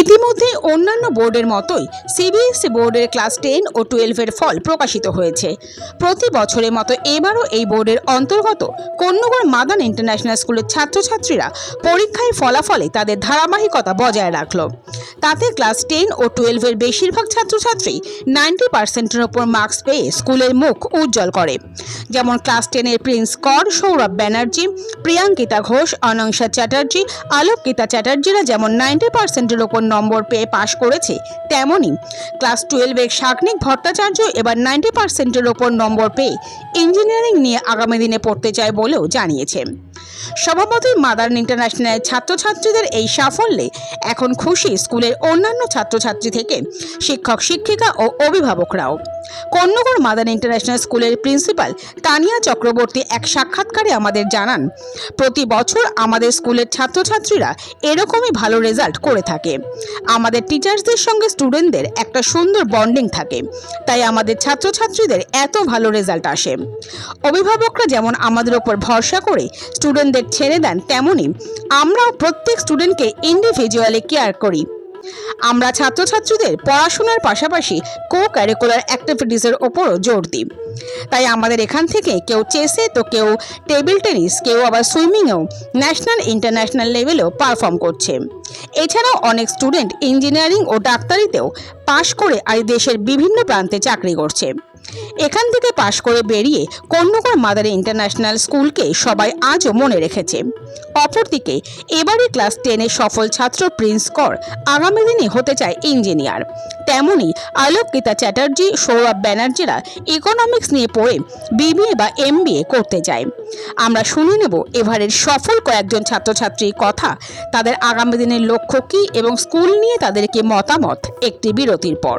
ইতিমধ্যে অন্যান্য বোর্ডের মতোই সিবিএসই বোর্ডের ক্লাস টেন ও টুয়েলভের ফল প্রকাশিত হয়েছে। প্রতি বছরের মতো এবারও এই বোর্ডের অন্তর্গত কন্যগড় মাদান ইন্টারন্যাশনাল স্কুলের ছাত্রছাত্রীরা পরীক্ষায় ফলাফলে তাদের ধারাবাহিকতা বজায় রাখল। তাতে ক্লাস টেন ও টুয়েলভের বেশিরভাগ ছাত্রছাত্রী নাইনটি পার্সেন্টের ওপর মার্কস পেয়ে স্কুলের মুখ উজ্জ্বল করে। যেমন ক্লাস টেনের প্রিন্স কর, সৌরভ ব্যানার্জি, প্রিয়াঙ্কিতা ঘোষ অনংসা চ্যাটার্জি আলোকিতা চ্যাটার্জিরা যেমন নাইনটি পার্সেন্টের ওপর নম্বর পেয়ে পাশ করেছে তেমনই। ক্লাস টুয়েলভের শাকনিক ভট্টাচার্য এবার নাইনটি পার্সেন্টের ওপর নম্বর পেয়ে ইঞ্জিনিয়ারিং নিয়ে আগামী দিনে পড়তে চায় বলেও জানিয়েছে। সভাপতি মাদার্ন ইন্টারন্যাশনাল ছাত্রছাত্রীদের এই সাফল্যে এখন খুশি স্কুলের অন্যান্য ছাত্রছাত্রী থেকে শিক্ষক, শিক্ষিকা ও অভিভাবকরাও। কন্যগড় মাদার ইন্টারন্যাশনাল স্কুলের প্রিন্সিপাল তানিয়া চক্রবর্তী এক সাক্ষাৎকারে আমাদের জানান, প্রতি বছর আমাদের স্কুলের ছাত্রছাত্রীরা এরকমই ভালো রেজাল্ট করে থাকে। আমাদের টিচার্সদের সঙ্গে স্টুডেন্টদের একটা সুন্দর বন্ডিং থাকে, তাই আমাদের ছাত্রছাত্রীদের এত ভালো রেজাল্ট আসে। অভিভাবকরা যেমন আমাদের ওপর ভরসা করে স্টুডেন্টদের ছেড়ে দেন তেমনই। আমরাও প্রত্যেক স্টুডেন্টকে ইন্ডিভিজুয়ালি কেয়ার করি। আমরা ছাত্রছাত্রীদের পড়াশোনার পাশাপাশি কো ক্যারিকুলার অ্যাক্টিভিটিসের ওপরও জোর দিই। তাই আমাদের এখান থেকে কেউ চেসে তো কেউ টেবিল টেনিস কেউ আবার সুইমিংয়েও ন্যাশনাল ইন্টারন্যাশনাল লেভেলেও পারফর্ম করছে। এছাড়াও অনেক স্টুডেন্ট ইঞ্জিনিয়ারিং ও ডাক্তারিতেও পাশ করে আজ দেশের বিভিন্ন প্রান্তে চাকরি করছে। এখান থেকে পাশ করে বেরিয়ে কন্যগড় মাদার ইন্টারন্যাশনাল স্কুলকে সবাই আজও মনে রেখেছে। অপরদিকে এবারে ক্লাস টেনের সফল ছাত্র প্রিন্স কর আগামী দিনে হতে চায় ইঞ্জিনিয়ার। তেমনি আলোকিতা চ্যাটার্জি, সৌরভ ব্যানার্জিরা ইকোনমিক্স নিয়ে পড়ে বিবিএ বা এমবিএ করতে চায় আমরা শুনে নেব এবারের সফল কয়েকজন ছাত্রছাত্রীর কথা, তাদের আগামী দিনের লক্ষ্য কী এবং স্কুল নিয়ে তাদের কি মতামত? একটি বিরতির পর।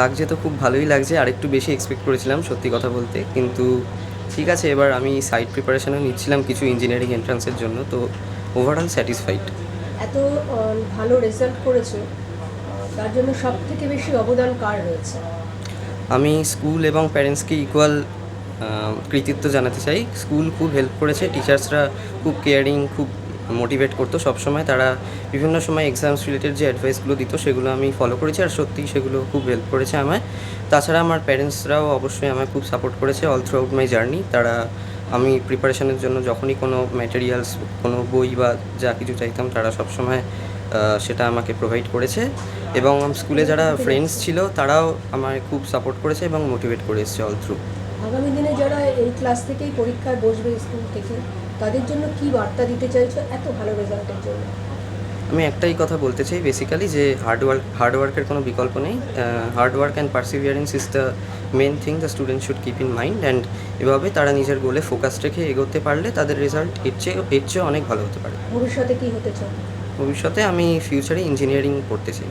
লাগছে তো খুব ভালোই লাগছে আর একটু বেশি এক্সপেক্ট করেছিলাম সত্যি কথা বলতে। কিন্তু ঠিক আছে এবার আমি সাইড প্রিপারেশনও নিচ্ছিলাম কিছু ইঞ্জিনিয়ারিং এন্ট্রান্সের জন্য তো ওভারঅল স্যাটিসফাইড এত ভালো রেজাল্ট করেছ তার জন্য সব থেকে বেশি অবদান কার রয়েছে? আমি স্কুল এবং প্যারেন্টসকে ইকুয়াল কৃতিত্ব জানাতে চাই। স্কুল খুব হেল্প করেছে টিচার্সরা খুব কেয়ারিং খুব মোটিভেট করতো। সবসময় তারা বিভিন্ন সময় এক্সামস রিলেটেড যে অ্যাডভাইসগুলো দিত, সেগুলো আমি ফলো করেছি আর সত্যি সেগুলো খুব হেল্প করেছে আমায়। তাছাড়া আমার প্যারেন্টসরাও অবশ্যই আমায় খুব সাপোর্ট করেছে all throughout my journey তারা আমি প্রিপারেশনের জন্য যখনই কোনো ম্যাটেরিয়ালস কোনো বই বা যা কিছু চাইতাম, তারা সবসময় সেটা আমাকে প্রোভাইড করেছে। এবং স্কুলে যারা ফ্রেন্ডস ছিল, তারাও আমায় খুব সাপোর্ট করেছে এবং মোটিভেট করে এসেছে অল থ্রু আগামী দিনে যারা এই ক্লাস থেকেই পরীক্ষায় বসবে স্কুল থেকে তাদের জন্য কি বার্তা দিতে চাইছো? এত ভালো রেজাল্টের জন্য। আমি একটাই কথা বলতে চাই বেসিক্যালি যে হার্ড ওয়ার্ক হার্ড ওয়ার্কের কোনো বিকল্প নেই। Hard work and perseverance is the main thing the student should keep in mind and এভাবে তারা নিজের গোলে ফোকাস রেখে এগোতে পারলে তাদের রেজাল্ট এর চেয়ে এর চেয়ে অনেক ভালো হতে পারে। ভবিষ্যতে কি হতে চাও? ভবিষ্যতে আমি ফিউচারে ইঞ্জিনিয়ারিং পড়তে চাই।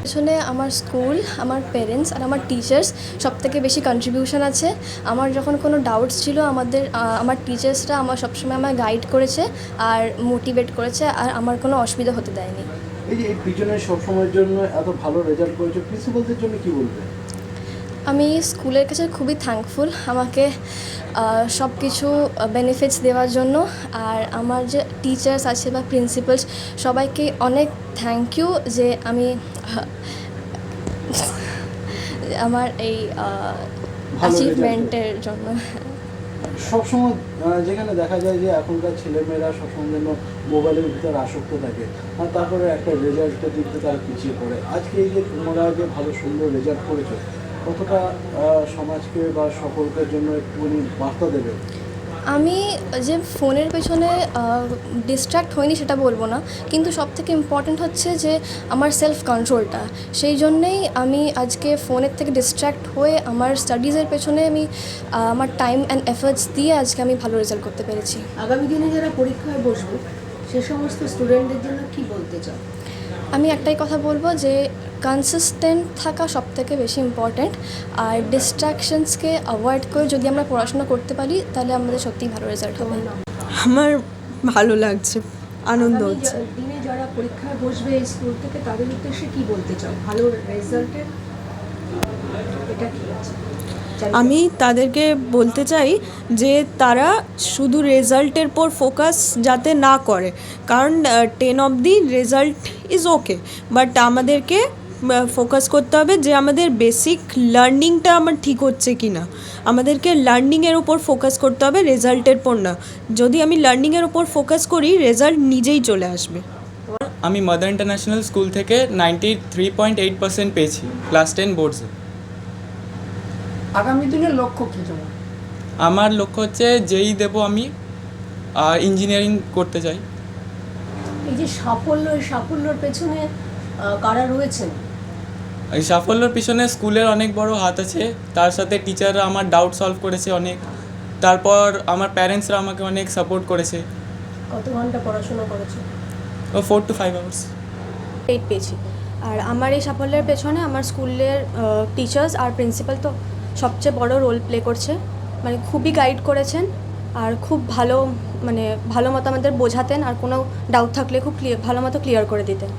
পেছনে আমার স্কুল, আমার পেরেন্টস আর আমার টিচার্স সব থেকে বেশি কন্ট্রিবিউশন আছে। আমার যখন কোনো ডাউটস ছিল, আমাদের আমার টিচার্সরা আমার সবসময় আমায় গাইড করেছে আর মোটিভেট করেছে আর আমার কোনো অসুবিধা হতে দেয়নি। এই যে এই পিছনে সবসময়ের জন্য এত ভালো রেজাল্ট করেছ প্রিন্সিপালদের জন্য কি বলবে? আমি স্কুলের কাছে খুবই থ্যাঙ্কফুল আমাকে সব কিছু বেনিফিটস দেওয়ার জন্য। আর আমার যে টিচার্স আছে বা প্রিন্সিপালস সবাইকে অনেক থ্যাংক ইউ যে আমি আমার এই অ্যাচিভমেন্টের জন্য। সবসময় যেখানে দেখা যায় যে এখনকার ছেলেমেয়েরা সবসময় যেন মোবাইলের ভিতর আসক্ত থাকে। আর তারপরে একটা রেজাল্টের দিক থেকে তারা পিছিয়ে পড়ে। আজকে এই যে তোমরা যে ভালো সুন্দর রেজাল্ট করেছ কতটা সমাজকে বা সকলকের জন্য একটুখানি বার্তা দেবে আমি যে ফোনের পেছনে ডিস্ট্র্যাক্ট হয়নি সেটা বলব না কিন্তু সব থেকে ইম্পর্ট্যান্ট হচ্ছে যে আমার সেলফ কন্ট্রোলটা সেই জন্যেই আমি আজকে ফোনের থেকে ডিস্ট্র্যাক্ট হয়ে আমার স্টাডিজের পেছনে আমি আমার টাইম অ্যান্ড এফার্টস দিয়ে আজকে আমি ভালো রেজাল্ট করতে পেরেছি। আগামী দিনে যারা পরীক্ষায় বসবো সে সমস্ত স্টুডেন্টদের জন্য কি বলতে চাও? আমি একটাই কথা বলব যে কনসিস্টেন্ট থাকা সব থেকে বেশি ইম্পর্ট্যান্ট আর ডিস্ট্রাকশনসকে অ্যাভয়েড করে যদি আমরা পড়াশোনা করতে পারি তাহলে আমাদের সত্যিই ভালো রেজাল্ট হবে। আমার ভালো লাগছে আনন্দ হচ্ছে। দিনে যারা পরীক্ষায় বসবে স্কুল থেকে তাদের উদ্দেশ্যে কি বলতে চাও? ভালো রেজাল্টের এটা কি আছে? আমি তাদেরকে বলতে চাই যে তারা শুধু রেজাল্টের পর ফোকাস যাতে না করে। কারণ ten of the result is okay but আমাদেরকে ফোকাস করতে হবে যে আমাদের বেসিক লার্নিংটা আমার ঠিক হচ্ছে কি না আমাদেরকে লার্নিংয়ের ওপর ফোকাস করতে হবে রেজাল্টের পর না। যদি আমি লার্নিংয়ের ওপর ফোকাস করি রেজাল্ট নিজেই চলে আসবে। আমি মাদার ইন্টারন্যাশনাল স্কুল থেকে ninety three point eight percent পেয়েছি ক্লাস টেন বোর্ডসে আগামী দিনের লক্ষ্য কি তোমার? আমার লক্ষ্য হচ্ছে যেই দেবো আমি ইঞ্জিনিয়ারিং করতে চাই। এই যে সাফল্য এই সাফল্যর পেছনে কারা রয়েছেন? এই সাফল্যের পিছনে স্কুলের অনেক বড় হাত আছে। তার সাথে টিচাররা আমার ডাউট সলভ করেছে অনেক। তারপর আমার প্যারেন্টসরা আমাকে অনেক সাপোর্ট করেছে। কত ঘণ্টা পড়াশোনা করেছ? ও four to five hours eight পেয়েছি। আর আমার এই সাফল্যের পেছনে আমার স্কুলের টিচার্স আর প্রিন্সিপাল তো সবচেয়ে বড় রোল প্লে করছে। মানে খুবই গাইড করেছেন। আর খুব ভালো মানে ভালো মতো আমাদের বোঝাতেন। আর কোনো ডাউট থাকলে খুব ক্লিয়ার ভালো মতো ক্লিয়ার করে দিতেন।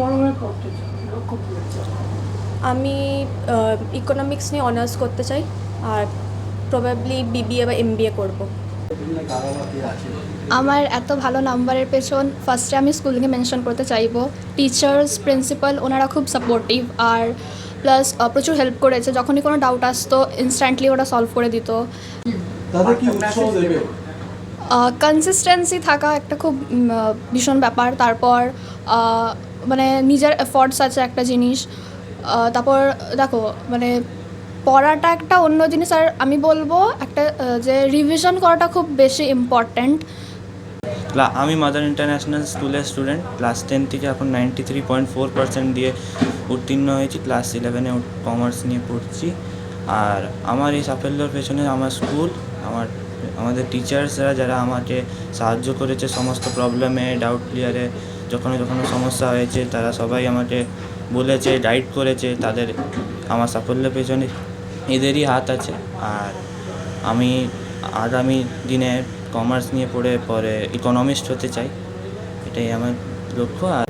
বড় হয়ে আমি ইকোনমিক্স নিয়ে অনার্স করতে চাই আর প্রবাবলি বিবিএ বা এমবিএ করব। আমার এত ভালো নাম্বারের পেছন ফার্স্টে আমি স্কুলকে মেনশন করতে চাইব। টিচার্স প্রিন্সিপাল ওনারা খুব সাপোর্টিভ আর প্লাস প্রচুর হেল্প করেছে। যখনই কোনো ডাউট আসতো ইনস্ট্যান্টলি ওরা সলভ করে দিত। তাদের কি উৎসাহ দেবে? কনসিস্টেন্সি থাকা একটা খুব ভীষণ ব্যাপার। তারপর মানে নিজের এফর্টস আছে একটা জিনিস। তারপর দেখো মানে পড়াটা একটা অন্য জিনিস। আর আমি বলব একটা যে রিভিশন করাটা খুব বেশি ইম্পর্ট্যান্ট আমি মাদার ইন্টারন্যাশনাল স্কুলের স্টুডেন্ট ক্লাস টেন থেকে এখন ninety three point four percent দিয়ে উত্তীর্ণ হয়েছি। ক্লাস ইলেভেনে কমার্স নিয়ে পড়ছি। আর আমার এই সাফল্যের পেছনে আমার স্কুল আমার, আমাদের টিচার্সরা যারা আমাকে সাহায্য করেছে, সমস্ত প্রবলেমে ডাউট ক্লিয়ারে যখন যখন সমস্যা হয়েছে, তারা সবাই আমাকে বলেছে গাইড করেছে তাদের আমার সাফল্যের পেছনে। এদেরই হাত আছে। আর আমি আগামী দিনে কমার্স নিয়ে পড়ে, পরে ইকোনমিস্ট হতে চাই। এটাই আমার লক্ষ্য। আর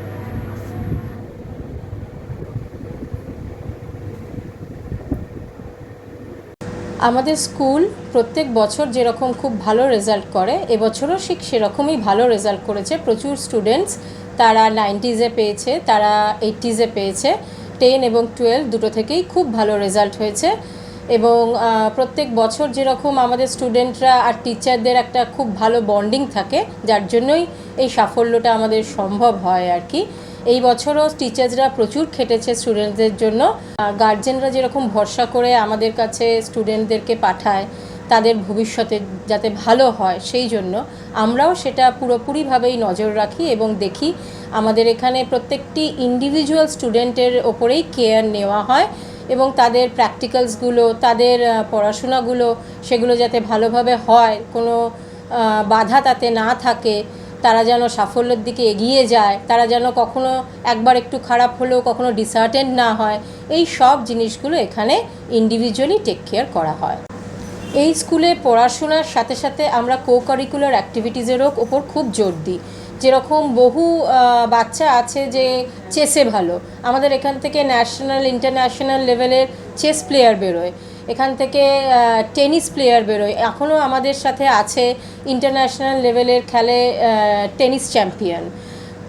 আমাদের স্কুল প্রত্যেক বছর যেরকম খুব ভালো রেজাল্ট করে, এবছরও ঠিক সেরকমই ভালো রেজাল্ট করেছে। প্রচুর স্টুডেন্টস তারা নাইনটিজে পেয়েছে, তারা এইটিজে পেয়েছে। টেন এবং টুয়েলভ দুটো থেকেই খুব ভালো রেজাল্ট হয়েছে। এবং প্রত্যেক বছর যেরকম আমাদের স্টুডেন্টরা আর টিচারদের একটা খুব ভালো বন্ডিং থাকে, যার জন্যই এই সাফল্যটা আমাদের সম্ভব হয় আর কি। এই বছরও টিচার্সরা প্রচুর খেটেছে স্টুডেন্টদের জন্য। গার্জেনরা যেরকম ভরসা করে আমাদের কাছে স্টুডেন্টদেরকে পাঠায় তাদের ভবিষ্যতে যাতে ভালো হয়, সেই জন্য আমরাও সেটা পুরোপুরিভাবেই নজর রাখি এবং দেখি আমাদের এখানে প্রত্যেকটি ইন্ডিভিজুয়াল স্টুডেন্টের ওপরেই কেয়ার নেওয়া হয় এবং তাদের প্র্যাকটিক্যালসগুলো তাদের পড়াশোনাগুলো সেগুলো যাতে ভালোভাবে হয়, কোনো বাধা তাতে না থাকে, তারা যেন সাফল্যের দিকে এগিয়ে যায়, তারা যেন কখনো একবার একটু খারাপ হলেও কখনো ডিসার্টেন্ট না হয়, এই সব জিনিসগুলো এখানে ইন্ডিভিজুয়ালি টেক কেয়ার করা হয়। এই স্কুলে পড়াশোনার সাথে সাথে আমরা কো কারিকুলার অ্যাক্টিভিটিসেরও ওপর খুব জোর দিই। যেরকম বহু বাচ্চা আছে যে চেসে ভালো। আমাদের এখান থেকে ন্যাশনাল ইন্টারন্যাশনাল লেভেলের চেস প্লেয়ার বেরোয়। এখান থেকে টেনিস প্লেয়ার বেরোয়। এখনও আমাদের সাথে আছে ইন্টারন্যাশনাল লেভেলের খেলে টেনিস চ্যাম্পিয়ন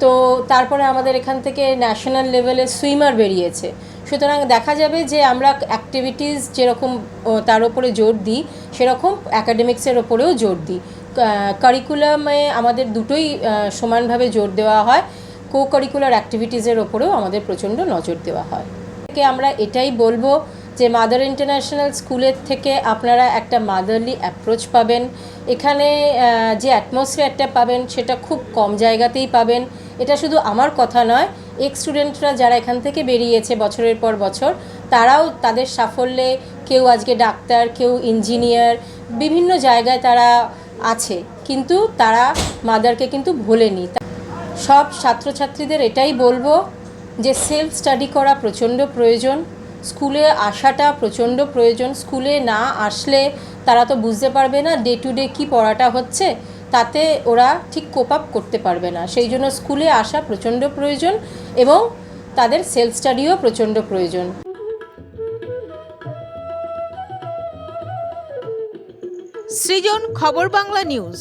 তো তারপরে আমাদের এখান থেকে ন্যাশনাল লেভেলে সুইমার বেরিয়েছে। সুতরাং দেখা যাবে যে আমরা অ্যাক্টিভিটিস যেরকম তার উপরে জোর দিই, সেরকম অ্যাকাডেমিক্সের ওপরেও জোর দিই। কারিকুলামে আমাদের দুটোই সমানভাবে জোর দেওয়া হয় কো কারিকুলার অ্যাক্টিভিটিসের ওপরেও আমাদের প্রচণ্ড নজর দেওয়া হয়। থেকে আমরা এটাই বলব যে মাদার ইন্টারন্যাশনাল স্কুলের থেকে আপনারা একটা মাদারলি অ্যাপ্রোচ পাবেন। এখানে যে অ্যাটমসফিয়ারটা পাবেন, সেটা খুব কম জায়গাতেই পাবেন। এটা শুধু আমার কথা নয় এক্স স্টুডেন্টরা যারা এখান থেকে বেরিয়েছে বছরের পর বছর, তারাও তাদের সাফল্যে কেউ আজকে ডাক্তার, কেউ ইঞ্জিনিয়ার, বিভিন্ন জায়গায় তারা আছে। কিন্তু তারা মাদারকে কিন্তু ভোলেনি। সব ছাত্রছাত্রীদের এটাই বলব যে সেলফ স্টাডি করা প্রচণ্ড প্রয়োজন। স্কুলে আসাটা প্রচণ্ড প্রয়োজন। স্কুলে না আসলে তারা তো বুঝতে পারবে না ডে টু ডে কী পড়াটা হচ্ছে। তাতে ওরা ঠিক কোপ আপ করতে পারবে না। সেই জন্য স্কুলে আসা প্রচণ্ড প্রয়োজন এবং তাদের সেলফ স্টাডিও প্রচণ্ড প্রয়োজন। সৃজন খবর বাংলা নিউজ